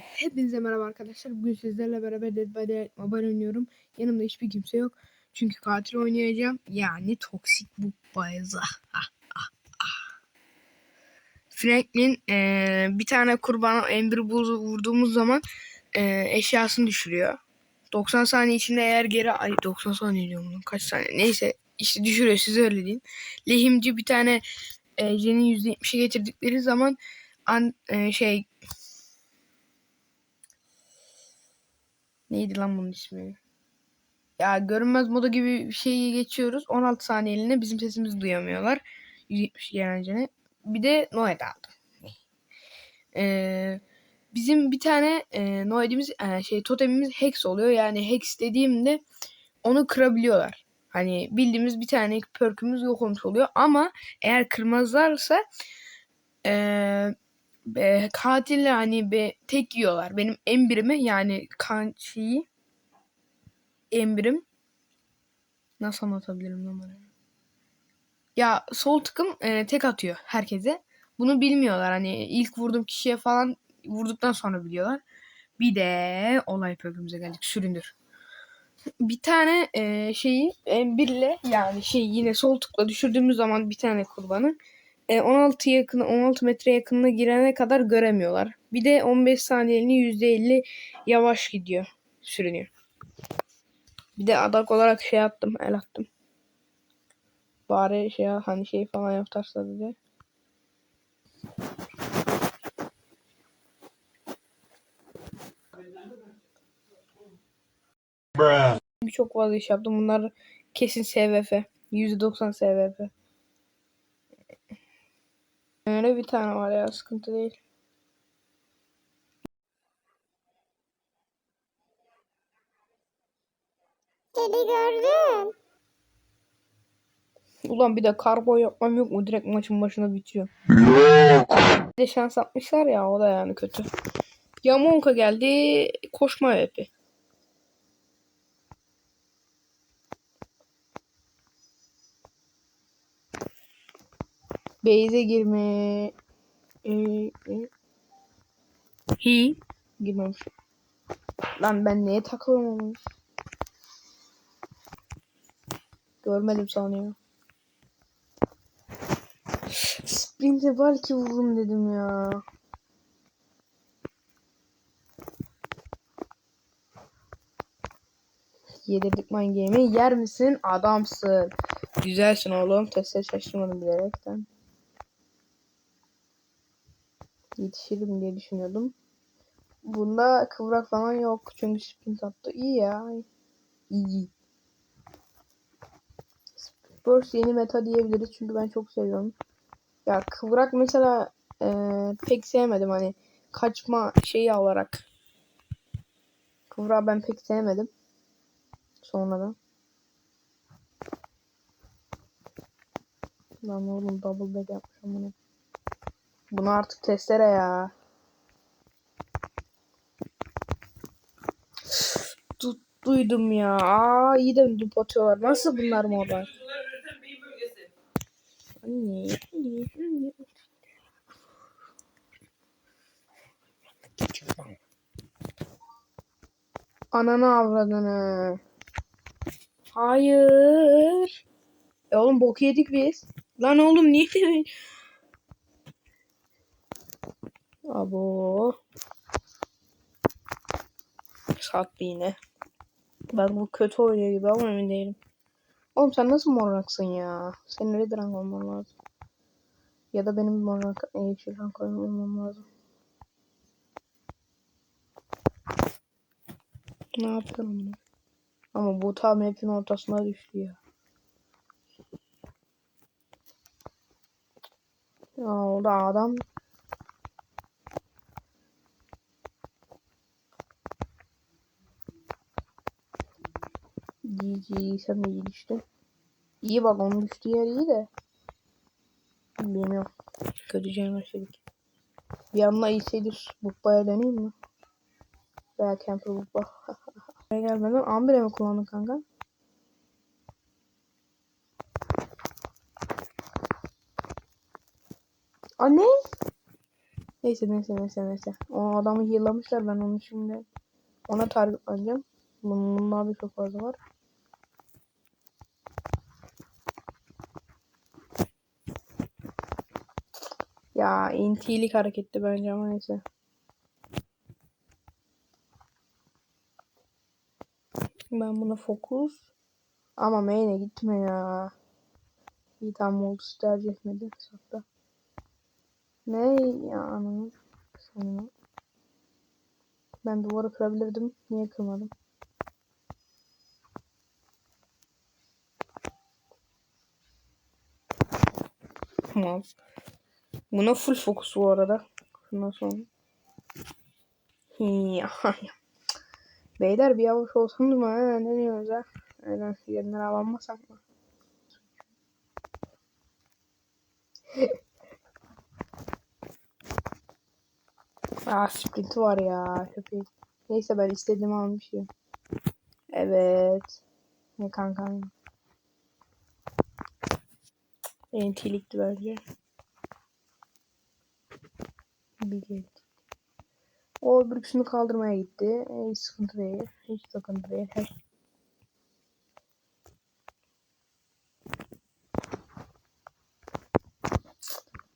Hepinize merhaba arkadaşlar. Bugün sizlerle beraber Dead by Daylight Mobile oynuyorum. Yanımda hiçbir kimse yok. Çünkü katil oynayacağım. Yani toksik bu bayıza. Franklin eee, bir tane kurbana Ember Bull'u vurduğumuz zaman eee, eşyasını düşürüyor. 90 saniye içinde eğer geri... Ay 90 saniye diyorum lan. Kaç saniye? Neyse işte düşürüyor size öyle diyeyim. Lehimci bir tane eee Jen'in %70'e getirdikleri zaman an, eee, şey Neydi lan bunun ismi? Ya görünmez moda gibi bir şeyi geçiyoruz. 16 saniyeliğine bizim sesimizi duyamıyorlar. 170 gelencene. Bir de Noed aldım. Ee, bizim bir tane e, Noed'imiz e, şey totemimiz Hex oluyor. Yani Hex dediğimde onu kırabiliyorlar. Hani bildiğimiz bir tane perkümüz yok olmuş oluyor. Ama eğer kırmazlarsa eee e, katille hani be, tek yiyorlar. Benim embrimi yani kan şeyi embirim nasıl anlatabilirim bana? Ya sol tıkım e, tek atıyor herkese. Bunu bilmiyorlar. Hani ilk vurduğum kişiye falan vurduktan sonra biliyorlar. Bir de olay bölümümüze geldik. Süründür. Bir tane e, şeyi M1'le yani şey yine sol tıkla düşürdüğümüz zaman bir tane kurbanı e, 16 yakın 16 metre yakınına girene kadar göremiyorlar. Bir de 15 saniyeliğine %50 yavaş gidiyor. Sürünüyor. Bir de adak olarak şey attım, el attım. Bari şey hani şey falan yaparsa dedi. Bruh. Birçok fazla iş yaptım. Bunlar kesin SVF. %90 SVF. Öyle bir tane var ya sıkıntı değil. Seni gördüm. Ulan bir de karbo yapmam yok mu? Direkt maçın başına bitiyor. Bir de şans atmışlar ya o da yani kötü. Yamonka geldi. Koşma hepi. Beyze girme. Ee, e. Hi. Girmemiş. Lan ben neye takılıyorum? Görmedim sanıyor. Sprint'e belki vururum dedim ya. Yedirdik mind game'i. Yer misin? Adamsın. Güzelsin oğlum. Teste şaşırmadım bilerekten. Yetişirim diye düşünüyordum. Bunda kıvrak falan yok. Çünkü sprint attı. İyi ya. İyi. Burst yeni meta diyebiliriz. Çünkü ben çok seviyorum. Ya kıvrak mesela eee, pek sevmedim hani kaçma şeyi olarak. Kıvrak ben pek sevmedim. Sonradan. Lan oğlum double back yapmışım bunu. Bunu artık testere ya. Du duydum ya. Aa iyi de dup atıyorlar. Nasıl bunlar moda? Anne, anne, anne. Ananı avradını. Hayır. E oğlum bok yedik biz. Lan oğlum niye? Abo. Sattı yine. Ben bu kötü oynuyor gibi ama emin değilim. Oğlum sen nasıl morraksın ya? Senin öyle rank olman lazım. Ya da benim morrak yeşil rank olmam lazım. Ne yapıyorum bunu? Ama bu tam hepin ortasına düştü ya. Ya o da adam. GG sen de iyi düştün. İyi bak onun düştüğü yer iyi de. Bilmiyorum. Kötü canım başladık. Bir anda iyiseydir Bukba'ya döneyim mi? Veya Camper Bukba. Buraya gelmeden Amber'e mi kullandın kanka? Anne? Neyse neyse neyse neyse. O adamı heal'lamışlar ben onu şimdi ona targetlanacağım. Bunun, bunlar da çok fazla var. Ya intilik hareketti bence ama neyse. Ben buna fokus. Ama main'e gitme ya. İyi tamam oldu tercih etmedi hesapta. Ne ya ananı sonunu. Ben duvarı kırabilirdim. Niye kırmadım? Tamam. Buna full fokus bu arada. Şundan sonra. Beyler bir yavaş olsun mu? Ha? Ne diyorsunuz ha? Öyle yerine alanmasak mı? Aa sprinti var ya köpeğin. Neyse ben istediğimi almışım. Evet. Ne kankam. Entilikti bence. Bir O öbürküsünü kaldırmaya gitti. E, hiç sıkıntı değil. Hiç sıkıntı değil. Her...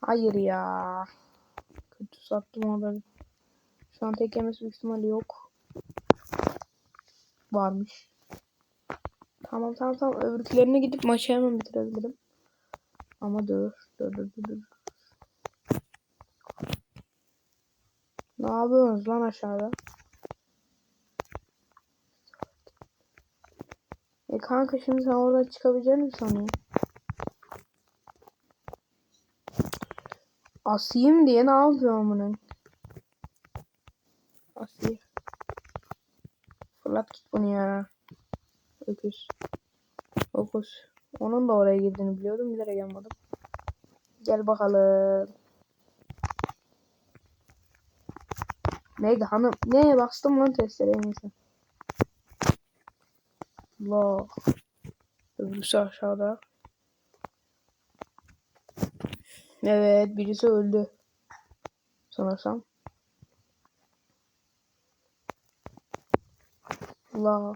Hayır ya. Kötü sattım haberi. Şu an tek yemesi büyük ihtimalle yok. Varmış. Tamam tamam tamam. Öbürkülerine gidip maçı hemen bitirebilirim. Ama dur. Dur dur dur. dur. Ne yapıyorsunuz lan aşağıda? E kanka şimdi sen oradan çıkabilecek misin sanıyorsun? Asayım diye ne yapıyorum bunun? Asiye. Fırlat git bunu ya. Öküz. Öküz. Onun da oraya girdiğini biliyordum. Bilerek yanmadım. Gel bakalım. Neydi hanım? Neye bastım lan testereye neyse. Allah. Öbürsü aşağıda. Evet birisi öldü. Sanırsam. Allah.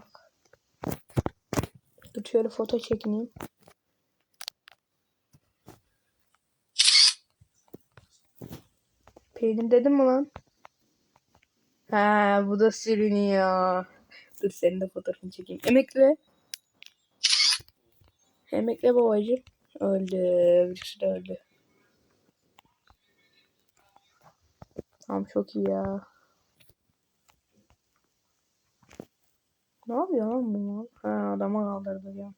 Dur şöyle foto çekineyim. Pelin dedim mi lan? Ha bu da sürünüyor. Dur senin de fotoğrafını çekeyim. Emekle. Emekle babacığım. Öldü. Birisi de öldü. Tamam çok iyi ya. Ne yapıyor lan bu? Ha adama kaldırdı ya.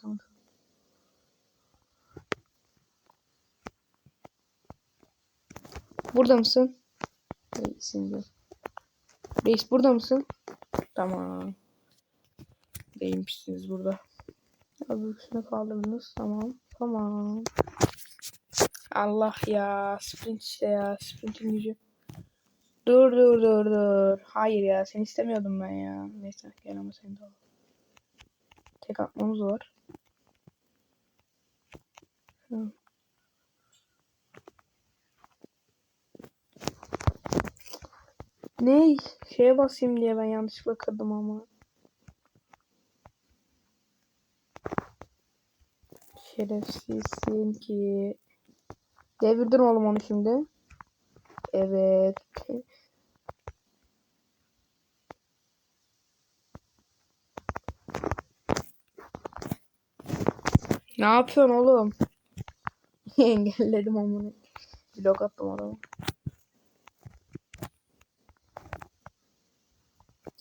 Tamam. Burada mısın? Değilsin diyor. Reis burada mısın? Tamam. Değilmişsiniz burada. Öbürsünü kaldırdınız. Tamam. Tamam. Allah ya. Sprint işte ya. Sprintin gücü. Dur dur dur dur. Hayır ya. Seni istemiyordum ben ya. Neyse gel ama seni de al. Tek atmamız var. Hı. Ne? Şeye basayım diye ben yanlışlıkla kırdım ama. Şerefsizsin ki. Devirdim oğlum onu şimdi. Evet. Ne yapıyorsun oğlum? Engelledim onu. Blok attım adamı.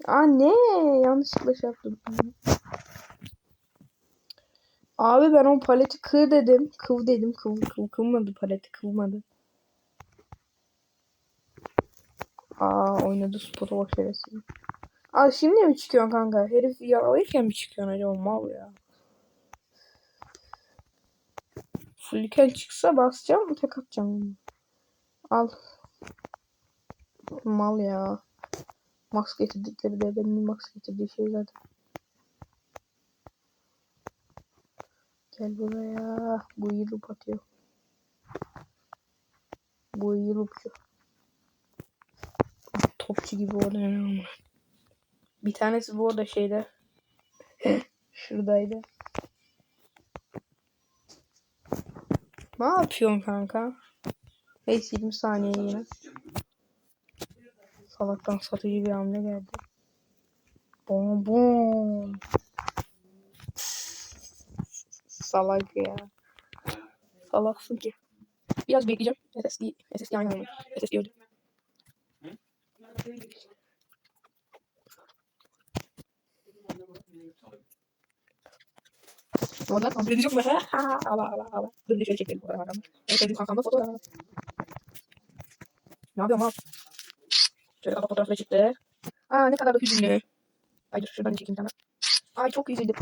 Aa ne? Yanlışlıkla şey yaptım. Abi ben o paleti kır dedim. Kıv dedim. Kıv, kıv, kıvmadı paleti kıvmadı. Aa oynadı spota bak şerefsiz. Aa şimdi mi çıkıyorsun kanka? Herif yaralayırken mi çıkıyorsun acaba mal ya? Fullken çıksa basacağım tek atacağım. Al. Mal ya. Max getirdikleri de benim Max getirdiği şey zaten. Gel buraya. Bu iyi loop atıyor. Bu yıllıkçı. Topçu gibi orada yani. Bir tanesi bu arada şeyde. Şuradaydı. Ne yapıyorsun kanka? Neyse 20 saniye yine. Salaktan satıcı bir hamle geldi. Bom bom. Salak ya. Salaksın ki. Biraz bekleyeceğim. SSD, SSD aynı olmadı. SSD öldü. Oradan kontrol edecek mi? Allah Allah Allah. Dur bir şöyle çekelim. En sevdiğim kankamla fotoğraf. Ne yapıyorum abi? Şöyle kafa fotoğrafı da çıktı. Aa ne kadar da hüzünlü. Ay dur şuradan çekeyim sana. Ay çok üzüldüm.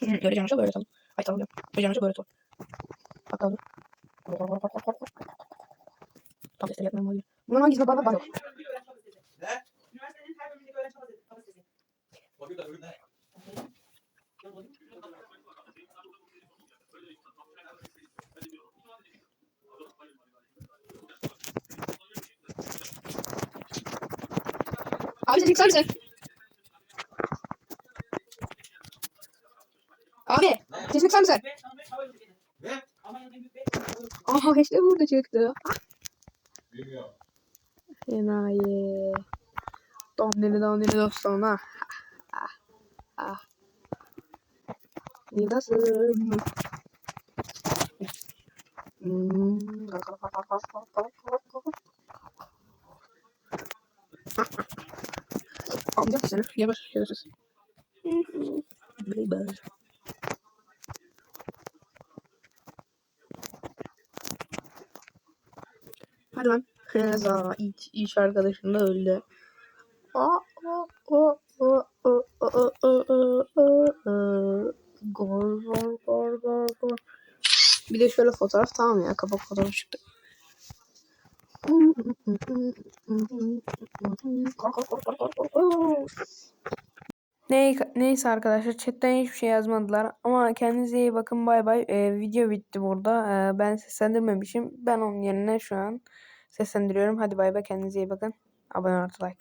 böyle canlıca böyle atalım. Ay tamam ya. Böyle canlıca böyle. Hatta dur. Tam destek yapmam oluyor. Bunun hangisine bana bak. olacak. Abi. Seçmek sen sen. Aha işte burada çıktı. Bilmiyorum. Enayi. Dondini dondini dostum ha. Ah. Ah. Nidasın. Hmm. Amca seni. Yavaş şerefsiz. Bye bye. Hadi lan. Heza iç, iç arkadaşım da öldü. Bir de şöyle fotoğraf tamam ya kapak fotoğrafı çıktı. Ney, neyse arkadaşlar chatten hiçbir şey yazmadılar ama kendinize iyi bakın bay bay. Ee, video bitti burada. Ee, ben seslendirmemişim. Ben onun yerine şu an seslendiriyorum. Hadi bay bay kendinize iyi bakın. Abone olmayı like.